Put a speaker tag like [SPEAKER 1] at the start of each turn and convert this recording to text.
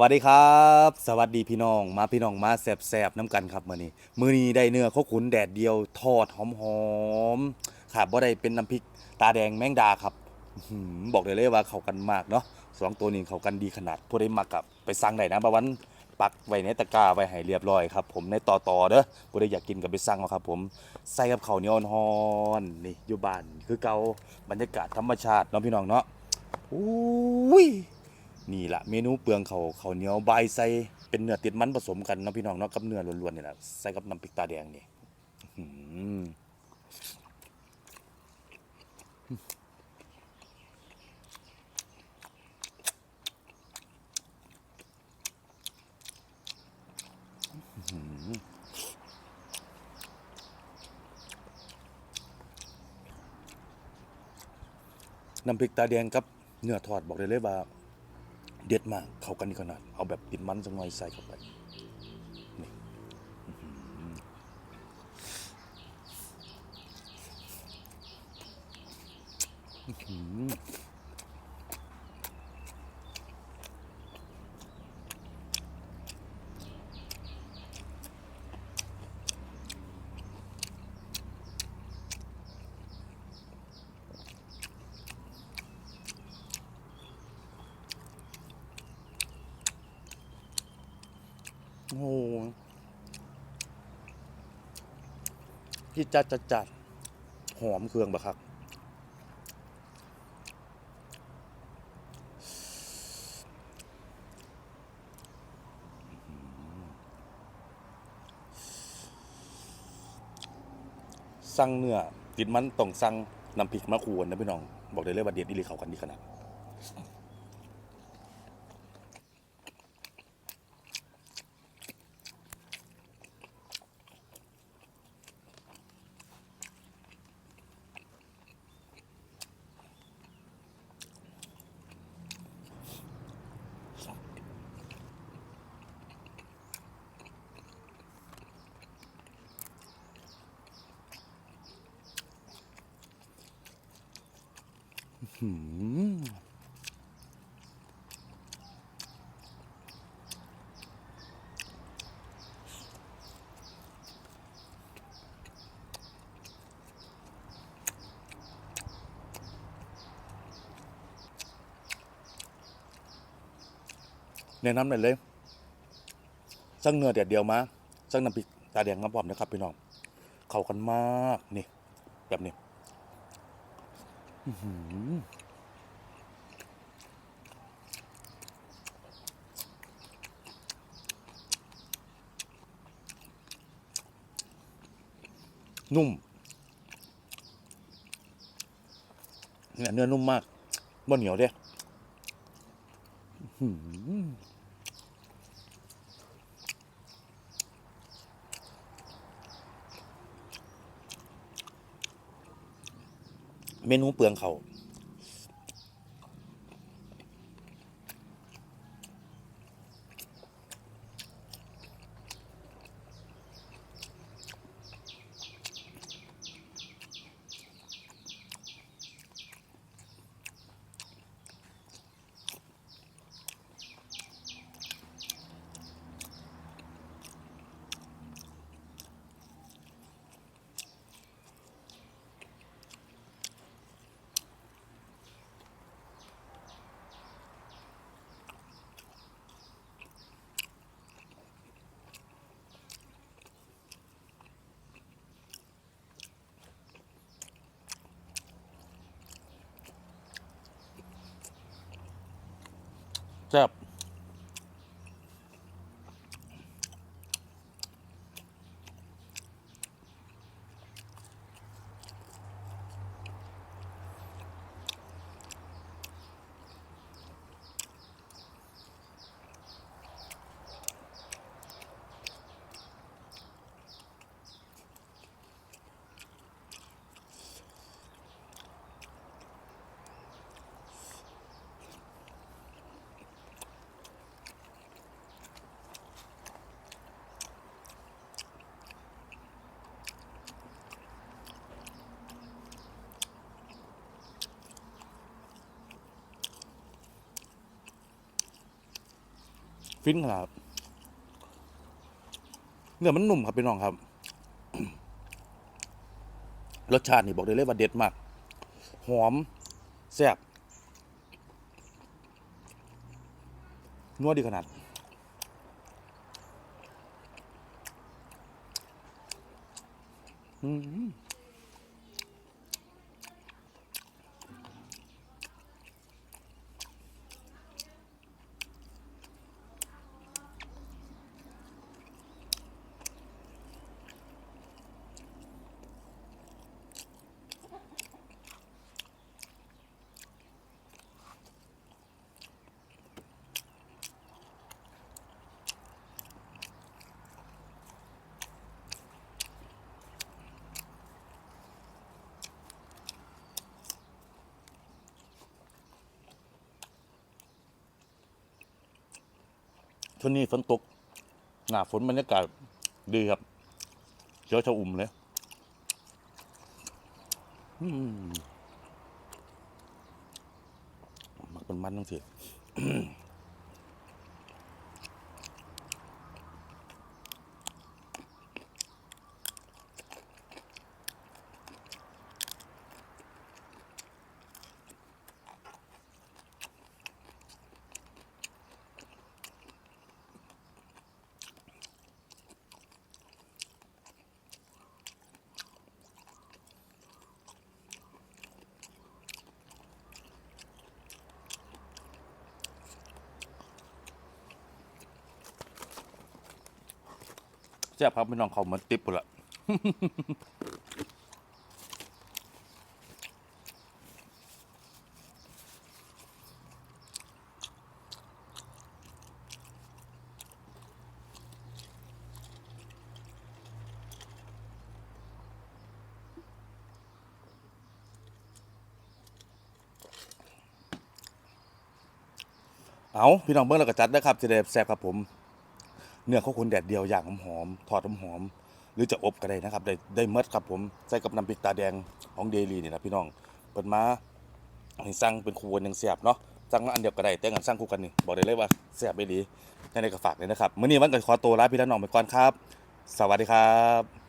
[SPEAKER 1] วัสดีครับ สวัสดีพี่น้อง มาพี่น้องมาแสบๆน้ำกันครับมื้อนี้มื้อนี้ได้เนื้อข้าวขุนแดดเดียวทอดหอมๆขาดบ่ได้เป็นน้ำพริกตาแดงแมงดาครับบอกเลยเลยว่าเข้ากันมากเนาะสองตัวนี้เข้ากันดีขนาดผู้ใดมักกับไปสั่งได้นะบาวันปักไว้ในตะกร้าไว้ให้เรียบร้อยครับ ผมในต่อต่อเด้อผู้ใดอยากกินก็ไปสั่งเอาครับ ผมใส่กับข้าวเหนียวฮอนๆนี่อยู่บ้านคือเก่าบรรยากาศธรรมชาติเนาะพี่น้องเนาะอุ้ย นี่ละเมนูเปลืองเขาเขาเหนียวใบใส่เป็นเนื้อติดมันผสมกันเนาะพี่น้องเนาะกับเนื้อล้วนๆนี่แหละใส่กับน้ำพริกตาแดงนี่น้ำพริกตาแดงกับเนื้อทอดบอกเลยเลยว่า เด็ดมาก เข้ากันดีขนาด เอาแบบติดมันสักหน่อยใส่เข้าไปนี่อื้อ โอ้โหที่จัดจัดจัดหอมเครื่องบะครับสั่งเนื้อติดมันต้องสั่งน้ำพริกมะขวนนะพี่น้อง บอกได้เลยว่าเด็ดอีหลีเขากันดีขนาด แนะนำเลยเลยสั่งเนื้อเดียดเดียวมาสั่งน้ำพริกตาแดงน้ำปอมนะครับพี่น้อง เข้ากันมากนี่ แบบนี้ นุ่มเนี่ยเนื้อนุ่มมากบ่เหนียวเด้ออหือ เมนูเปลืองเขา ว ฟินขนาดเนื้อมันนุ่มครับพี่น้องครับ รสชาตินี่บอกได้เลยว่าเด็ดมาก หอมแซ่บนัวดีขนาด อืม ช่วงนี้ฝนตก หน้าฝนบรรยากาศดีครับเชียวชะอุ่มเลยอืมมักเป็นมันต้องเสีย ซ่บครับพี่น้องเขาเหมือนติ๊บหมดละเอาพี่น้องเบิ้งแล้วก็จัดนะครับจะได้แซ่บครับผม เนื้อข้าวคนแดดเดียวอย่างหอมๆทอดหอมๆหรือจะอบก็ได้นะครับ ได้ได้เมดครับผมใส่กับน้ำพริกตาแดงของเดลี่นี่นะพี่น้องเปิดมาสั่งเป็นครัวนยังแซ่บเนาะสั่งอันเดียวก็ได้แต่งันสั่งคู่กันนี่บอกได้เลยว่าแซ่บไม่ดีในในกระฝากเลยนะครับมื่อนี้วันก็ขอตัวลาพี่น้องไปก่อนครับ สวัสดีครับ